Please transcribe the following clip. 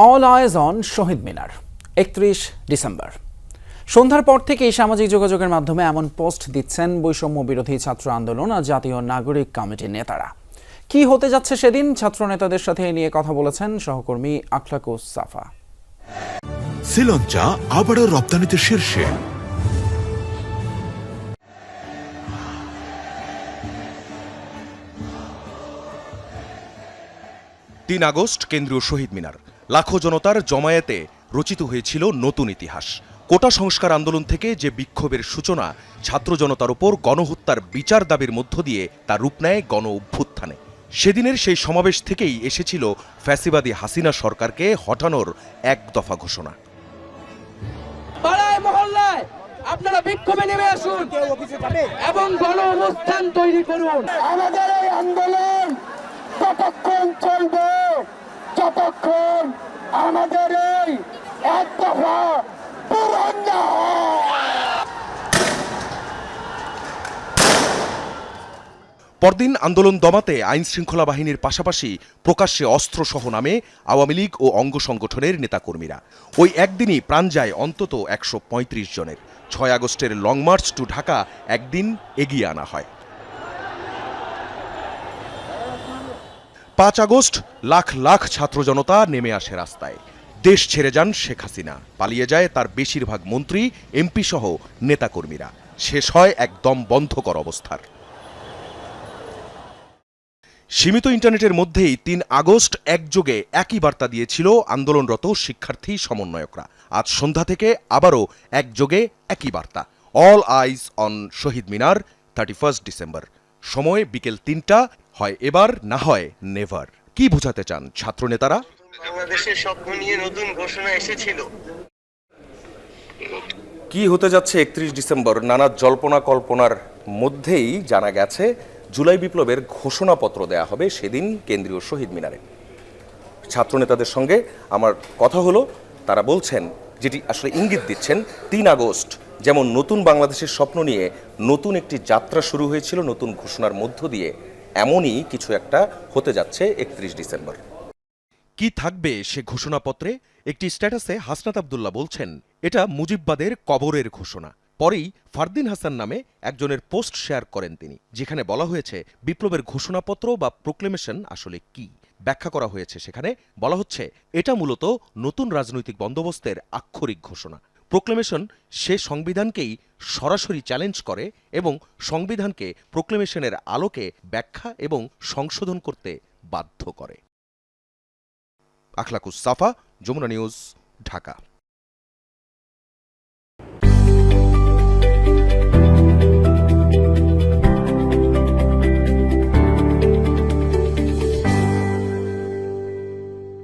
All eyes on Shaheed মিনার একত্রিশ December. সন্ধ্যার পর থেকেই সামাজিক যোগাযোগের মাধ্যমে এমন পোস্ট দিচ্ছেন বৈষম্য বিরোধী ছাত্র আন্দোলন আর জাতীয় নাগরিক কমিটির নেতারা। কি হতে যাচ্ছে সেদিন? ছাত্র নেতাদের সাথে নিয়ে কথা বলেছেন সহকর্মী আখলাকুস সাফা। শ্রীলঙ্কা আবারও রপ্তানিতে শীর্ষে। তিন আগস্ট কেন্দ্রীয় শহীদ মিনার। লাখো জনতার জমায়েতে রচিত হয়েছিল নতুন ইতিহাস। কোটা সংস্কার আন্দোলন থেকে যে বিক্ষোভের সূচনা ছাত্র জনতার উপর গণহত্যার বিচার দাবির মধ্য দিয়ে তা রূপ নেয় গণ অভ্যুত্থানে। সেদিনের সেই সমাবেশ থেকেই এসেছিল ফ্যাসিবাদী হাসিনা সরকারকে হটানোর এক দফা ঘোষণা। পাড়ায় মহল্লায় আপনারা বিক্ষোভে নেমে আসুন এবং গণ অবস্থান তৈরি করুন। আমাদের এই আন্দোলন ততক্ষণ চলবে? যতক্ষণ আমাদের এই এক দফা পূরণ না পরদিন আন্দোলন দমাতে আইন শৃঙ্খলা বাহিনীর পাশাপাশি প্রকাশ্যে অস্ত্রসহ নামে আওয়ামী লীগ ও অঙ্গ সংগঠনের নেতাকর্মীরা। ওই একদিনই প্রাণ যায় অন্তত একশো পঁয়ত্রিশ জনের। ছয় আগস্টের লং মার্চ টু ঢাকা একদিন এগিয়ে আনা হয়। পাঁচ আগস্ট লাখ লাখ ছাত্র জনতা নেমে আসে রাস্তায়। দেশ ছেড়ে যান শেখ হাসিনা। পালিয়ে যায় তার বেশিরভাগ মন্ত্রী, এমপি সহ নেতাকর্মীরা। শেষ হয় একদম বন্ধকর অবস্থার। সীমিত ইন্টারনেটের মধ্যেই তিন আগস্ট একযোগে একই বার্তা দিয়েছিল আন্দোলনরত শিক্ষার্থী সমন্বয়করা। আজ সন্ধ্যা থেকে আবারও একযোগে একই বার্তা। All eyes on Shaheed Minar thirty first December সময় বিকেল তিনটা হয় এবার না হয় নেভার। কি বোঝাতে চান ছাত্রনেতারা? বাংলাদেশের স্বপ্ন নিয়ে নতুন ঘোষণা এসেছিল। কি হতে যাচ্ছে একত্রিশ ডিসেম্বর? নানা জল্পনা কল্পনার মধ্যেই জানা গেছে জুলাই বিপ্লবের ঘোষণাপত্র দেয়া হবে সেদিন কেন্দ্রীয় শহীদ মিনারে। ছাত্রনেতাদের সঙ্গে আমার কথা হলো তারা বলছেন যেটি আসলে ইঙ্গিত দিচ্ছেন তিন আগস্ট যেমন নতুন বাংলাদেশের স্বপ্ন নিয়ে নতুন একটি যাত্রা শুরু হয়েছিল নতুন ঘোষণার মধ্য দিয়ে। এমনই কিছু একটা হতে যাচ্ছে একত্রিশ ডিসেম্বর। কি থাকবে সে ঘোষণাপত্রে? একটি স্ট্যাটাসে হাসনাত আবদুল্লাহ বলছেন, এটা মুজিববাদের কবরের ঘোষণা। পরেই ফারদিন হাসান নামে একজনের পোস্ট শেয়ার করেন তিনি, যেখানে বলা হয়েছে, বিপ্লবের ঘোষণাপত্র বা প্রোক্লেমেশন আসলে কি? ব্যাখ্যা করা হয়েছে সেখানে, বলা হচ্ছে, এটা মূলত নতুন রাজনৈতিক বন্দোবস্তের আক্ষরিক ঘোষণা। প্রোক্লেমেশন সে সংবিধানকেই সরাসরি চ্যালেঞ্জ করে এবং সংবিধানকে প্রোক্লেমেশনের আলোকে ব্যাখ্যা এবং সংশোধন করতে বাধ্য করে। আখলাকুস সাফা, যমুনা নিউজ, ঢাকা।